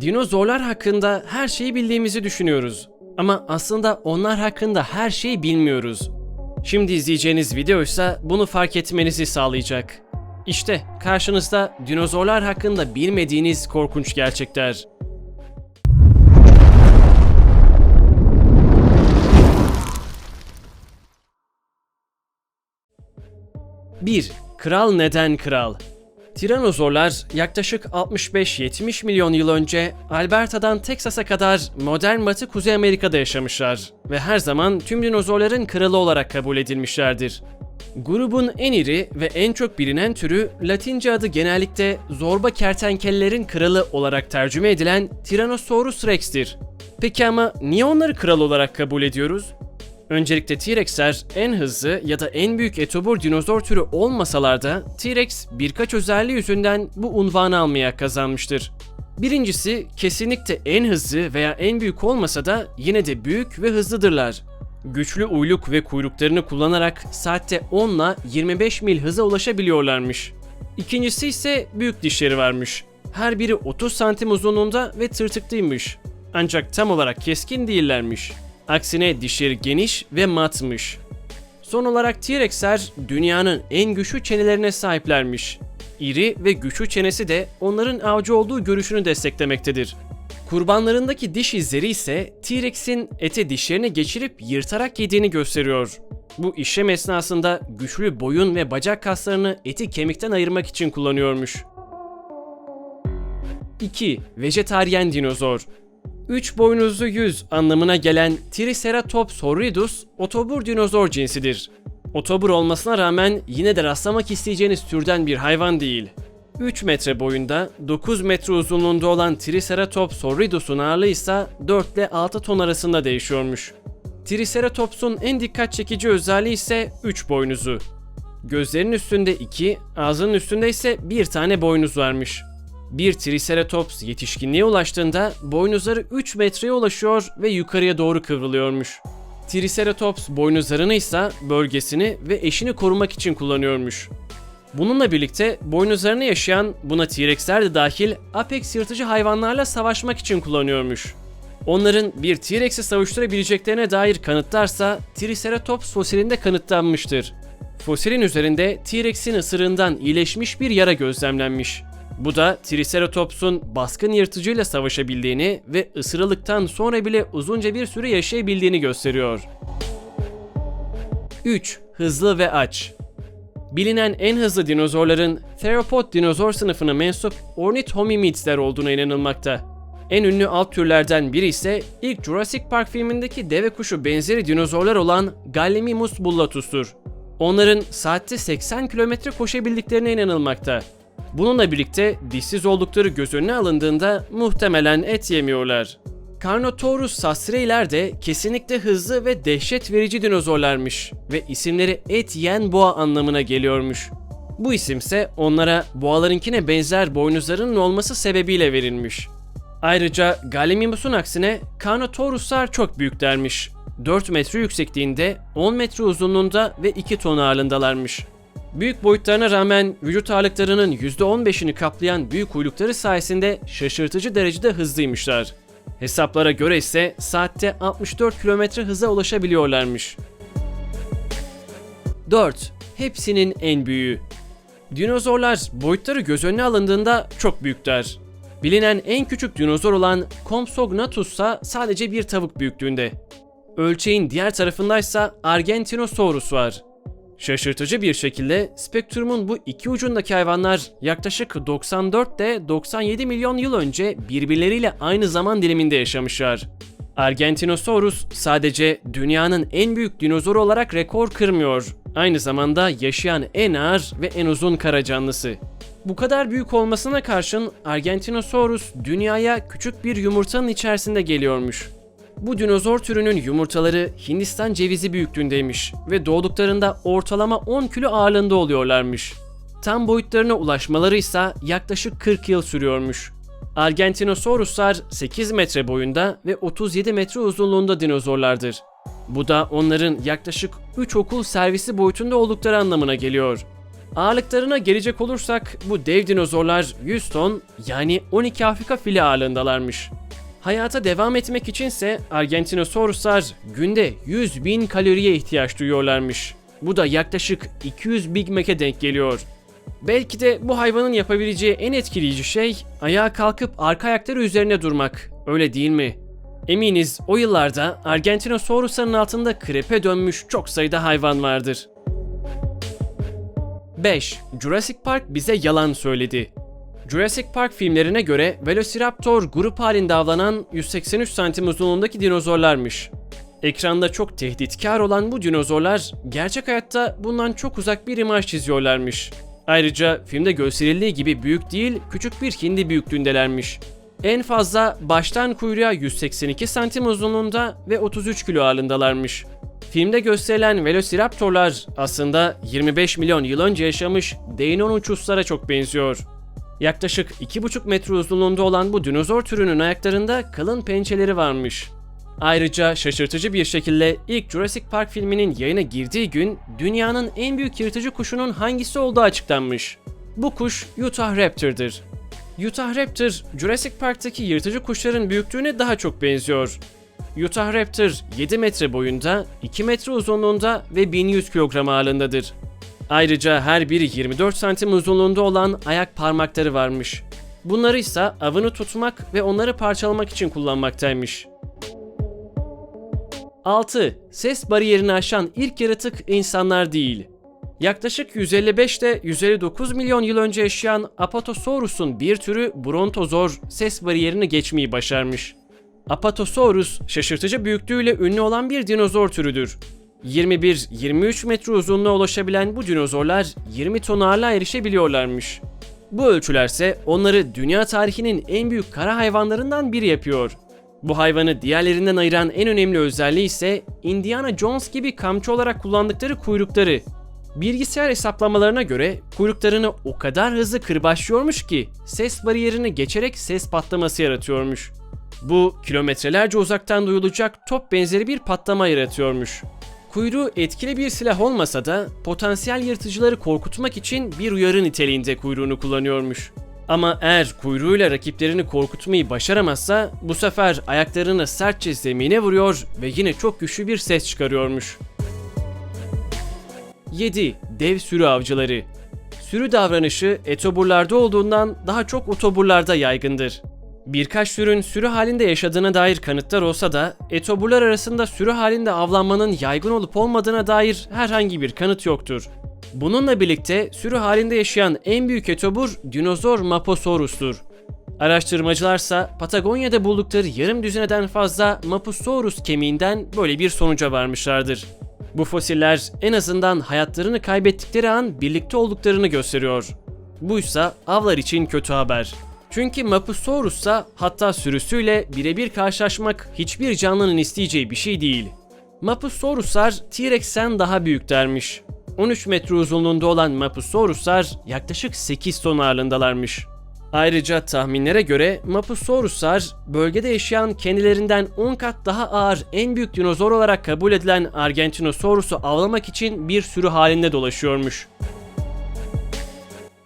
Dinozorlar hakkında her şeyi bildiğimizi düşünüyoruz. Ama aslında onlar hakkında her şeyi bilmiyoruz. Şimdi izleyeceğiniz video ise bunu fark etmenizi sağlayacak. İşte karşınızda dinozorlar hakkında bilmediğiniz korkunç gerçekler. Bir, Kral neden kral? Tiranozorlar yaklaşık 65-70 milyon yıl önce Alberta'dan Teksas'a kadar modern Batı Kuzey Amerika'da yaşamışlar ve her zaman tüm dinozorların kralı olarak kabul edilmişlerdir. Grubun en iri ve en çok bilinen türü Latince adı genellikle zorba kertenkelelerin kralı olarak tercüme edilen Tyrannosaurus rex'tir. Peki ama niye onları kral olarak kabul ediyoruz? Öncelikle T-Rex'ler en hızlı ya da en büyük etobur dinozor türü olmasalar da T-Rex birkaç özelliği yüzünden bu unvanı almaya kazanmıştır. Birincisi kesinlikle en hızlı veya en büyük olmasa da yine de büyük ve hızlıdırlar. Güçlü uyluk ve kuyruklarını kullanarak saatte 10 ile 25 mil hıza ulaşabiliyorlarmış. İkincisi ise büyük dişleri varmış. Her biri 30 santim uzunluğunda ve tırtıklıymış. Ancak tam olarak keskin değillermiş. Aksine dişleri geniş ve matmış. Son olarak T-Rex'ler dünyanın en güçlü çenelerine sahiplermiş. İri ve güçlü çenesi de onların avcı olduğu görüşünü desteklemektedir. Kurbanlarındaki diş izleri ise T-Rex'in ete dişlerini geçirip yırtarak yediğini gösteriyor. Bu işlem esnasında güçlü boyun ve bacak kaslarını eti kemikten ayırmak için kullanıyormuş. 2. Vejetaryen dinozor 3 boynuzlu yüz anlamına gelen Triceratops horridus otobur dinozor cinsidir. Otobur olmasına rağmen yine de rastlamak isteyeceğiniz türden bir hayvan değil. 3 metre boyunda, 9 metre uzunluğunda olan Triceratops horridus'un ağırlığı ise 4 ile 6 ton arasında değişiyormuş. Triceratops'un en dikkat çekici özelliği ise 3 boynuzu. Gözlerinin üstünde 2, ağzının üstünde ise bir tane boynuz varmış. Bir Triceratops yetişkinliğe ulaştığında boynuzları 3 metreye ulaşıyor ve yukarıya doğru kıvrılıyormuş. Triceratops boynuzlarını ise bölgesini ve eşini korumak için kullanıyormuş. Bununla birlikte boynuzlarını yaşayan buna T-Rex'ler de dahil apex yırtıcı hayvanlarla savaşmak için kullanıyormuş. Onların bir T-Rex'i savuşturabileceklerine dair kanıtlarsa Triceratops fosilinde kanıtlanmıştır. Fosilin üzerinde T-Rex'in ısırığından iyileşmiş bir yara gözlemlenmiş. Bu da Triceratops'un baskın yırtıcıyla savaşabildiğini ve ısırılıktan sonra bile uzunca bir süre yaşayabildiğini gösteriyor. 3. Hızlı ve aç Bilinen en hızlı dinozorların Theropod dinozor sınıfına mensup Ornithomimidsler olduğuna inanılmakta. En ünlü alt türlerden biri ise ilk Jurassic Park filmindeki deve kuşu benzeri dinozorlar olan Gallimimus bullatus'tur. Onların saatte 80 km koşabildiklerine inanılmakta. Bununla birlikte dişsiz oldukları göz önüne alındığında muhtemelen et yemiyorlar. Carnotaurus sassreiler de kesinlikle hızlı ve dehşet verici dinozorlarmış ve isimleri et yiyen boğa anlamına geliyormuş. Bu isimse onlara boğalarınkine benzer boynuzlarının olması sebebiyle verilmiş. Ayrıca Gallimimus'un aksine Carnotauruslar çok büyüklermiş. 4 metre yüksekliğinde, 10 metre uzunluğunda ve 2 ton ağırlığındalarmış. Büyük boyutlarına rağmen vücut ağırlıklarının %15'ini kaplayan büyük uylukları sayesinde şaşırtıcı derecede hızlıymışlar. Hesaplara göre ise saatte 64 km hıza ulaşabiliyorlarmış. 4. Hepsinin en büyüğü. Dinozorlar boyutları göz önüne alındığında çok büyükler. Bilinen en küçük dinozor olan Compsognathus ise sadece bir tavuk büyüklüğünde. Ölçeğin diğer tarafındaysa Argentinosaurus var. Şaşırtıcı bir şekilde spektrumun bu iki ucundaki hayvanlar yaklaşık 94 ile 97 milyon yıl önce birbirleriyle aynı zaman diliminde yaşamışlar. Argentinosaurus sadece dünyanın en büyük dinozoru olarak rekor kırmıyor. Aynı zamanda yaşayan en ağır ve en uzun kara canlısı. Bu kadar büyük olmasına karşın Argentinosaurus dünyaya küçük bir yumurtanın içerisinde geliyormuş. Bu dinozor türünün yumurtaları Hindistan cevizi büyüklüğündeymiş ve doğduklarında ortalama 10 kilo ağırlığında oluyorlarmış. Tam boyutlarına ulaşmaları ise yaklaşık 40 yıl sürüyormuş. Argentinosauruslar 8 metre boyunda ve 37 metre uzunluğunda dinozorlardır. Bu da onların yaklaşık 3 okul servisi boyutunda oldukları anlamına geliyor. Ağırlıklarına gelecek olursak bu dev dinozorlar 100 ton yani 12 Afrika fili ağırlığındalarmış. Hayata devam etmek içinse Argentinosauruslar günde 100 bin kaloriye ihtiyaç duyuyorlarmış. Bu da yaklaşık 200 Big Mac'e denk geliyor. Belki de bu hayvanın yapabileceği en etkileyici şey ayağa kalkıp arka ayakları üzerine durmak. Öyle değil mi? Eminiz o yıllarda Argentinosaurusların altında krepe dönmüş çok sayıda hayvan vardır. 5. Jurassic Park bize yalan söyledi. Jurassic Park filmlerine göre Velociraptor grup halinde avlanan 183 santim uzunluğundaki dinozorlarmış. Ekranda çok tehditkar olan bu dinozorlar gerçek hayatta bundan çok uzak bir imaj çiziyorlarmış. Ayrıca filmde gösterildiği gibi büyük değil, küçük bir hindi büyüklüğündelermiş. En fazla baştan kuyruğa 182 santim uzunluğunda ve 33 kilo ağırlığındalarmış. Filmde gösterilen Velociraptorlar aslında 25 milyon yıl önce yaşamış Deinonychus'lara çok benziyor. Yaklaşık 2,5 metre uzunluğunda olan bu dinozor türünün ayaklarında kalın pençeleri varmış. Ayrıca şaşırtıcı bir şekilde ilk Jurassic Park filminin yayına girdiği gün dünyanın en büyük yırtıcı kuşunun hangisi olduğu açıklanmış. Bu kuş Utah Raptor'dır. Utah Raptor, Jurassic Park'taki yırtıcı kuşların büyüklüğüne daha çok benziyor. Utah Raptor 7 metre boyunda, 2 metre uzunluğunda ve 1100 kilogram ağırlığındadır. Ayrıca her biri 24 santim uzunluğunda olan ayak parmakları varmış. Bunları ise avını tutmak ve onları parçalamak için kullanmaktaymış. 6. Ses bariyerini aşan ilk yaratık insanlar değil. Yaklaşık 155 ile 159 milyon yıl önce yaşayan Apatosaurus'un bir türü Brontozor ses bariyerini geçmeyi başarmış. Apatosaurus şaşırtıcı büyüklüğüyle ünlü olan bir dinozor türüdür. 21-23 metre uzunluğuna ulaşabilen bu dinozorlar 20 ton ağırlığa erişebiliyorlarmış. Bu ölçülerse onları dünya tarihinin en büyük kara hayvanlarından biri yapıyor. Bu hayvanı diğerlerinden ayıran en önemli özelliği ise Indiana Jones gibi kamçı olarak kullandıkları kuyrukları. Bilgisayar hesaplamalarına göre kuyruklarını o kadar hızlı kırbaçlıyormuş ki ses bariyerini geçerek ses patlaması yaratıyormuş. Bu kilometrelerce uzaktan duyulacak top benzeri bir patlama yaratıyormuş. Kuyruğu etkili bir silah olmasa da potansiyel yırtıcıları korkutmak için bir uyarı niteliğinde kuyruğunu kullanıyormuş. Ama eğer kuyruğuyla rakiplerini korkutmayı başaramazsa bu sefer ayaklarını sertçe zemine vuruyor ve yine çok güçlü bir ses çıkarıyormuş. 7. Dev sürü avcıları Sürü davranışı etoburlarda olduğundan daha çok otoburlarda yaygındır. Birkaç türün sürü halinde yaşadığına dair kanıtlar olsa da etoburlar arasında sürü halinde avlanmanın yaygın olup olmadığına dair herhangi bir kanıt yoktur. Bununla birlikte sürü halinde yaşayan en büyük etobur dinozor Maposaurus'tur. Araştırmacılarsa Patagonya'da buldukları yarım düzineden fazla Mapusaurus kemiğinden böyle bir sonuca varmışlardır. Bu fosiller en azından hayatlarını kaybettikleri an birlikte olduklarını gösteriyor. Buysa avlar için kötü haber. Çünkü Mapusaurus'sa hatta sürüsüyle birebir karşılaşmak hiçbir canlının isteyeceği bir şey değil. Mapusauruslar T-Rex'ten daha büyüklermiş. 13 metre uzunluğunda olan Mapusauruslar yaklaşık 8 ton ağırlığındalarmış. Ayrıca tahminlere göre Mapusauruslar bölgede yaşayan kendilerinden 10 kat daha ağır en büyük dinozor olarak kabul edilen Argentinosaurus'u avlamak için bir sürü halinde dolaşıyormuş.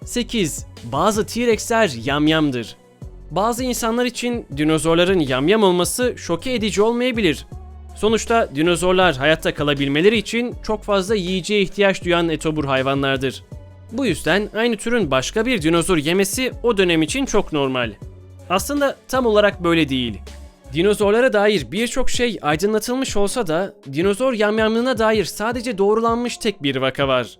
8. Bazı T-Rex'ler yamyamdır. Bazı insanlar için dinozorların yamyam olması şoke edici olmayabilir. Sonuçta dinozorlar hayatta kalabilmeleri için çok fazla yiyeceğe ihtiyaç duyan etobur hayvanlardır. Bu yüzden aynı türün başka bir dinozor yemesi o dönem için çok normal. Aslında tam olarak böyle değil. Dinozorlara dair birçok şey aydınlatılmış olsa da dinozor yamyamlığına dair sadece doğrulanmış tek bir vaka var.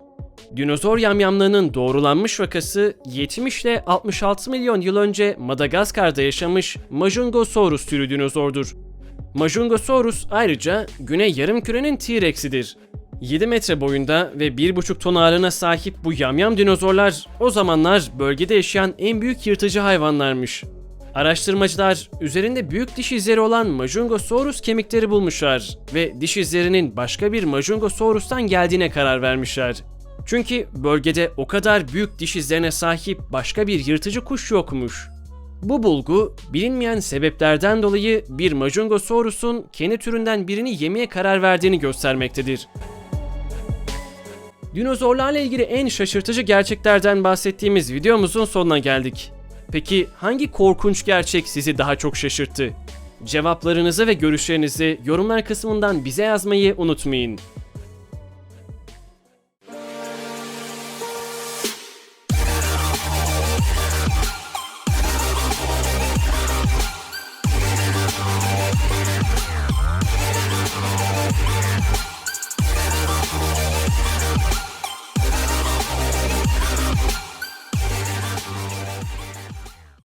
Dinozor yamyamlığının doğrulanmış vakası 70 ile 66 milyon yıl önce Madagaskar'da yaşamış Majungosaurus türü dinozordur. Majungosaurus ayrıca Güney Yarımküre'nin T-Rex'idir. 7 metre boyunda ve 1,5 ton ağırlığına sahip bu yamyam dinozorlar o zamanlar bölgede yaşayan en büyük yırtıcı hayvanlarmış. Araştırmacılar üzerinde büyük diş izleri olan Majungosaurus kemikleri bulmuşlar ve diş izlerinin başka bir Majungosaurus'tan geldiğine karar vermişler. Çünkü bölgede o kadar büyük diş izlerine sahip başka bir yırtıcı kuş yokmuş. Bu bulgu bilinmeyen sebeplerden dolayı bir Majungosaurus'un kendi türünden birini yemeye karar verdiğini göstermektedir. Dinozorlarla ilgili en şaşırtıcı gerçeklerden bahsettiğimiz videomuzun sonuna geldik. Peki hangi korkunç gerçek sizi daha çok şaşırttı? Cevaplarınızı ve görüşlerinizi yorumlar kısmından bize yazmayı unutmayın.